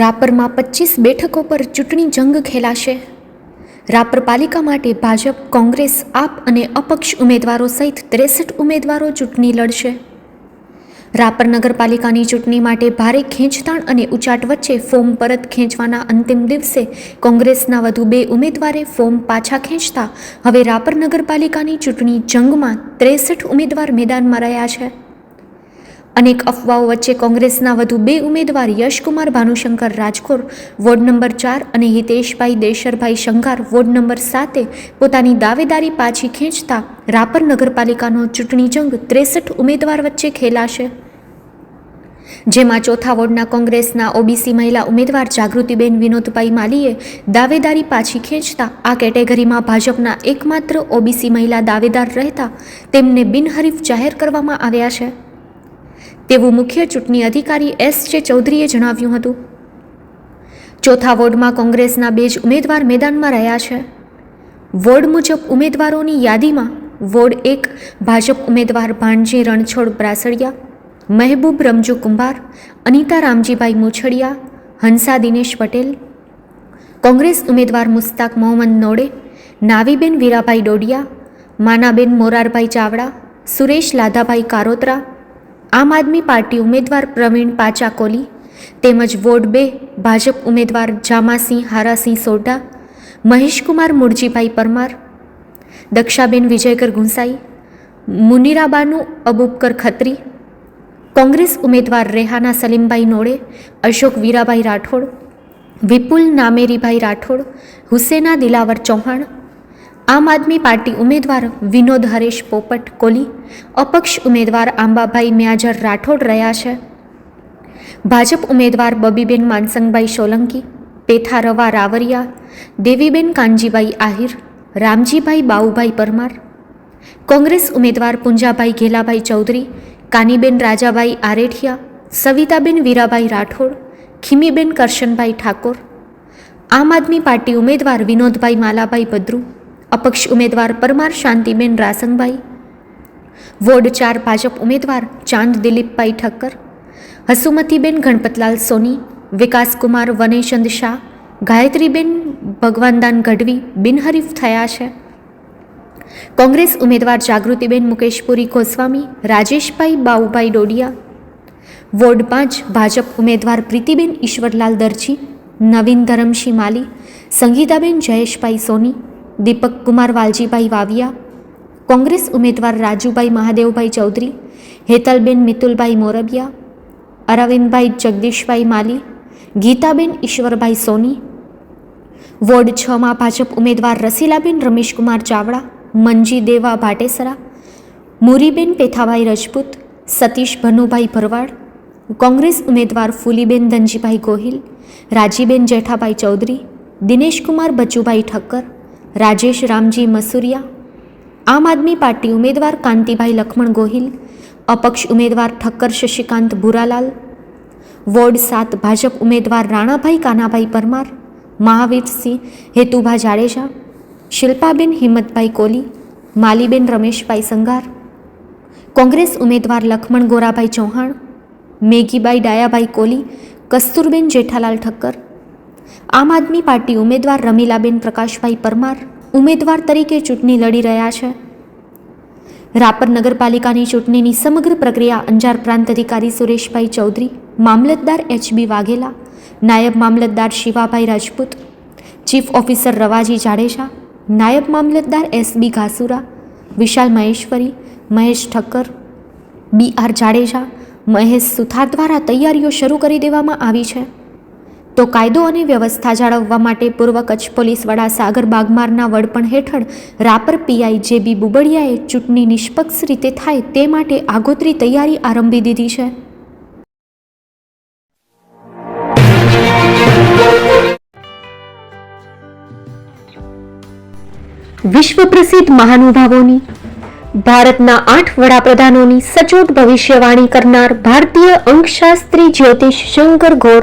રાપરમાં પચીસ બેઠકો પર ચૂંટણી જંગ ખેલાશે. રાપર પાલિકા માટે ભાજપ, કોંગ્રેસ, આપ અને અપક્ષ ઉમેદવારો સહિત ત્રેસઠ ઉમેદવારો ચૂંટણી લડશે. રાપર નગરપાલિકાની ચૂંટણી માટે ભારે ખેંચતાણ અને ઉચાટ વચ્ચે ફોર્મ પરત ખેંચવાના અંતિમ દિવસે કોંગ્રેસના વધુ બે ઉમેદવારે ફોર્મ પાછા ખેંચતા હવે રાપર નગરપાલિકાની ચૂંટણી જંગમાં ત્રેસઠ ઉમેદવાર મેદાનમાં રહ્યા છે. અનેક અફવાઓ વચ્ચે કોંગ્રેસના વધુ બે ઉમેદવાર યશકુમાર ભાનુશંકર રાજકોર વોર્ડ નંબર ચાર અને હિતેશભાઈ દેશરભાઈ શંઘાર વોર્ડ નંબર સાતે પોતાની દાવેદારી પાછી ખેંચતા રાપર નગરપાલિકાનો ચૂંટણી જંગ ત્રેસઠ ઉમેદવાર વચ્ચે ખેલાશે. જેમાં ચોથા વોર્ડના કોંગ્રેસના ઓબીસી મહિલા ઉમેદવાર જાગૃતિબેન વિનોદભાઈ માલીએ દાવેદારી પાછી ખેંચતા આ કેટેગરીમાં ભાજપના એકમાત્ર ઓબીસી મહિલા દાવેદાર રહેતા તેમને બિનહરીફ જાહેર કરવામાં આવ્યા છે. તેવું મુખ્ય ચૂંટણી અધિકારી એસ જે ચૌધરીએ જણાવ્યું હતું. ચોથા વોર્ડમાં કોંગ્રેસના બે જ ઉમેદવાર મેદાનમાં રહ્યા છે. વોર્ડ મુજબ ઉમેદવારોની યાદીમાં વોર્ડ એક ભાજપ ઉમેદવાર ભાણજી રણછોડ બ્રાસડિયા મહેબૂબ રમજુ કુંભાર, અનિતા રામજીભાઈ મુછડિયા, હંસા દિનેશ પટેલ, કોંગ્રેસ ઉમેદવાર મુસ્તાક મોહમ્મદ નોડે, નાવીબેન વીરાભાઈ ડોડિયા, માનાબેન મોરારભાઈ ચાવડા, સુરેશ લાધાભાઈ કારોત્રા આમ આદમી પાર્ટી ઉમેદવાર પ્રવીણ પાચા કોલી તેમજ વોર્ડ બે ભાજપ ઉમેદવાર જામાસિંહ, હારાસિંહ સોઢા, મહેશકુમાર મુરજીભાઈ પરમાર, દક્ષાબેન વિજયકર ગુંસાઈ, મુનિરાબાનુ અબુબકર ખત્રી, કોંગ્રેસ ઉમેદવાર રેહાના સલીમભાઈ નોડે અશોક વીરાભાઈ રાઠોડ, વિપુલ નામેરીભાઈ રાઠોડ, હુસેના દિલાવર ચૌહાણ આમ આદમી પાર્ટી ઉમેદવાર વિનોદ હરેશ પોપટ કોલી, અપક્ષ ઉમેદવાર આંબાભાઈ મ્યાજર રાઠોડ રહ્યા છે. ભાજપ ઉમેદવાર બબીબેન માનસંગભાઈ સોલંકી, પેથા રવા રાવરિયા, દેવીબેન કાનજીભાઈ આહિર, રામજીભાઈ બાઉભાઈ પરમાર, કોંગ્રેસ ઉમેદવાર પુંજાભાઈ ઘેલાભાઈ ચૌધરી, કાનીબેન રાજાભાઈ આરેઠિયા, સવિતાબેન વીરાભાઈ રાઠોડ, ખીમીબેન કરશનભાઈ ઠાકોર, આમ આદમી પાર્ટી ઉમેદવાર વિનોદભાઈ માલાભાઈ ભદ્રુ અપક્ષ ઉમેદવાર પરમાર શાંતિબેન રાસંગભાઈ. વોર્ડ ચાર ભાજપ ઉમેદવાર ચાંદ દિલીપભાઈ ઠક્કર. હસુમતીબેન ગણપતલાલ સોની વિકાસકુમાર વનેશંદ શાહ ગાયત્રીબેન ભગવાનદાન ગઢવી બિનહરીફ થયા છે. કોંગ્રેસ ઉમેદવાર જાગૃતિબેન મુકેશપુરી ગોસ્વામી રાજેશભાઈ બાઉભાઈ ડોડિયા. વોર્ડ પાંચ ભાજપ ઉમેદવાર પ્રીતિબેન ઈશ્વરલાલ દરજી, નવીન ધરમસિંહ માલી, સંગીતાબેન જયેશભાઈ સોની દીપક કુમાર વાલજીભાઈ વાવિયા, કોંગ્રેસ ઉમેદવાર રાજુભાઈ મહાદેવભાઈ ચૌધરી, હેતલબેન મિતુલભાઈ મોરબિયા, અરવિંદભાઈ જગદીશભાઈ માલી, ગીતાબેન ઈશ્વરભાઈ સોની, વોર્ડ છમાં ભાજપ ઉમેદવાર રસીલાબેન રમેશકુમાર ચાવડા મંજી દેવા ભાટેસરા, મુરીબેન પેથાભાઈ રજપૂત, સતીશ ભનુભાઈ ભરવાડ, કોંગ્રેસ ઉમેદવાર ફૂલીબેન ધનજીભાઈ ગોહિલ, રાજીબેન જેઠાભાઈ ચૌધરી, દિનેશકુમાર બચુભાઈ ઠક્કર રાજેશ રામજી મસુરિયા આમ આદમી પાર્ટી ઉમેદવાર કાંતિભાઈ લખમણ ગોહિલ અપક્ષ ઉમેદવાર ઠક્કર શશિકાંત ભુરાલાલ વોર્ડ સાત ભાજપ ઉમેદવાર રાણાભાઈ કાનાભાઈ પરમાર મહાવીરસિંહ હેતુભા જાડેજા શિલ્પાબેન હિંમતભાઈ કોલી માલીબેન રમેશભાઈ સંઘાર કોંગ્રેસ ઉમેદવાર લખમણ ગોરાભાઈ ચૌહાણ મેઘીબાઈ ડાયાભાઈ કોલી કસ્તુરબેન જેઠાલાલ ઠક્કર આમ આદમી પાર્ટી ઉમેદવાર રમીલાબેન પ્રકાશભાઈ પરમાર ઉમેદવાર તરીકે ચૂંટણી લડી રહ્યા છે. રાપર નગરપાલિકાની ચૂંટણીની સમગ્ર પ્રક્રિયા અંજાર પ્રાંત અધિકારી સુરેશભાઈ ચૌધરી, મામલતદાર એચબી વાઘેલા, નાયબ મામલતદાર શિવાભાઈ રાજપૂત, ચીફ ઓફિસર રવાજી જાડેજા, નાયબ મામલતદાર SB Ghasura, Vishal Maheshwari, Mahesh Thakkar, B R Jadeja, Mahesh Suthar દ્વારા તૈયારીઓ શરૂ કરી દેવામાં આવી છે. તો કાયદો અને વ્યવસ્થા જાળવવા માટે પૂર્વ કચ્છ પોલીસ વડા સાગર બાગમારના વડપણ હેઠળ રાપર પીઆઈ જે બી બુબડિયાએ ચૂંટણી નિષ્પક્ષ રીતે થાય તે માટે આગોતરી તૈયારી આરંભી દીધી છે. વિશ્વ પ્રસિદ્ધ મહાનુભાવોની, ભારતના આઠ વડાપ્રધાનોની સચોટ ભવિષ્યવાણી કરનાર ભારતીય અંકશાસ્ત્રી જ્યોતિષ શંકર ઘોર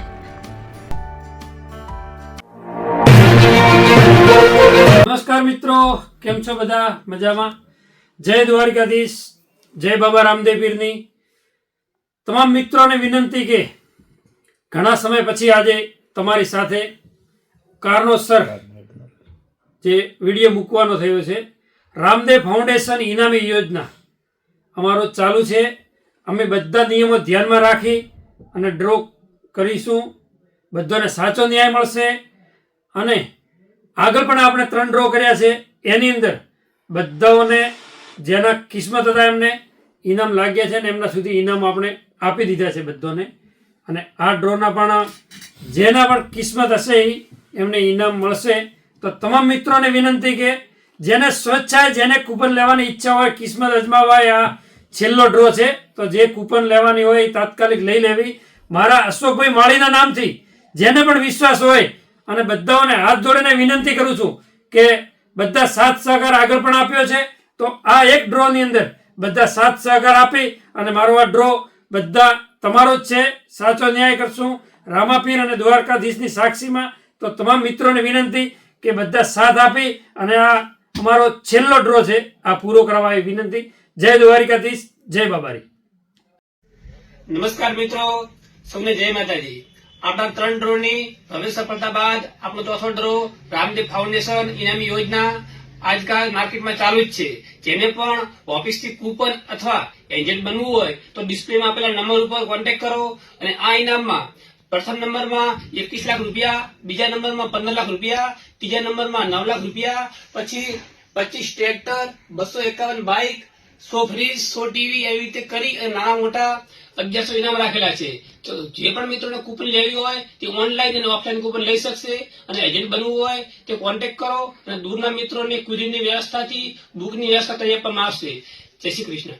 નમસ્કાર મિત્રો, કેમ છો બધા? મજામાં? જય દ્વારકાધીશ, જય બાબા રામદેવ પીરની. તમામ મિત્રોને વિનંતી કે ઘણા સમય પછી આજે તમારી સાથે કારણોસર જે વીડિયો મૂકવાનો થયો છે, રામદેવ ફાઉન્ડેશન ઇનામી યોજના અમારો ચાલુ છે. અમે બધા નિયમો ધ્યાનમાં રાખી અને ડ્રો કરીશું. બધાને સાચો ન્યાય મળશે અને આગળ પણ આપણે ત્રણ ડ્રો કર્યા છે. એની અંદર બધાઓને જેના કિસ્મત હતા એમને ઇનામ લાગ્યા છે ને એમના સુધી ઇનામ આપણે આપી દીધા છે બધાને. અને આ ડ્રોના પણ જેના પણ કિસ્મત હશે એમને ઇનામ મળશે. તો તમામ મિત્રોને વિનંતી કે જેને સ્વેચ્છાએ જેને કૂપન લેવાની ઈચ્છા હોય, કિસ્મત અજમાવાય આ છેલ્લો ડ્રો છે. તો જે કૂપન લેવાની હોય તાત્કાલિક લઈ લેવી. મારા અશોકભાઈ માળીના નામથી, જેને પણ વિશ્વાસ હોય અને બધાઓને હાથ જોડીને વિનંતી કરું છું કે બધા સાથ સહકાર આગળ પણ આપ્યો છે. તો આ એક ડ્રોની અંદર બધા સાથ સહકાર આપી અને મારો આ ડ્રો બધા તમારો જ છે. સાચો ન્યાય કરશું. રામાપીર અને દ્વારકાધીશની સાક્ષીમાં તો તમામ મિત્રોને વિનંતી કે બધા સાથ આપી અને આ અમારો છેલ્લો ડ્રો છે. આ પૂરો કરવા વિનંતી. જય દ્વારિકાધીશ. જય બાબારી. નમસ્કાર મિત્રો. સૌને જય માતાજી. આપણા ત્રણ ડ્રો ની ભવ્ય સફળતા બાદ આપણો ચોથો ડ્રો, રામદેવ ફાઉન્ડેશન, ઇનામી યોજના આજકાલ માર્કેટમાં ચાલુ જ છે. જેને પણ ઓફિસથી કૂપન અથવા એજન્ટ બનવું હોય તો ડિસ્પ્લેમાં આપેલા નંબર ઉપર કોન્ટેક્ટ કરો અને આ ઇનામમાં પ્રથમ નંબરમાં એકવીસ લાખ રૂપિયા, બીજા નંબરમાં પંદર લાખ રૂપિયા, ત્રીજા નંબરમાં નવ લાખ રૂપિયા, પછી પચીસ ટ્રેક્ટર, બસો એકાવન બાઇક, સો ફ્રીજ, સો ટીવી એવી રીતે કરી અને નાના મોટા અગિયારસો ઇનામ રાખેલા છે. તો જે પણ મિત્રોને કૂપન લેવી હોય, તે ઓનલાઈન અને ઓફલાઈન કૂપન લઈ શકશે અને એજન્ટ બનવું હોય, તે કોન્ટેક્ટ કરો અને દૂરના મિત્રોને કુરિયરની વ્યવસ્થાથી બુકની વ્યવસ્થા કરી આપવામાં આવશે જય શ્રી કૃષ્ણ.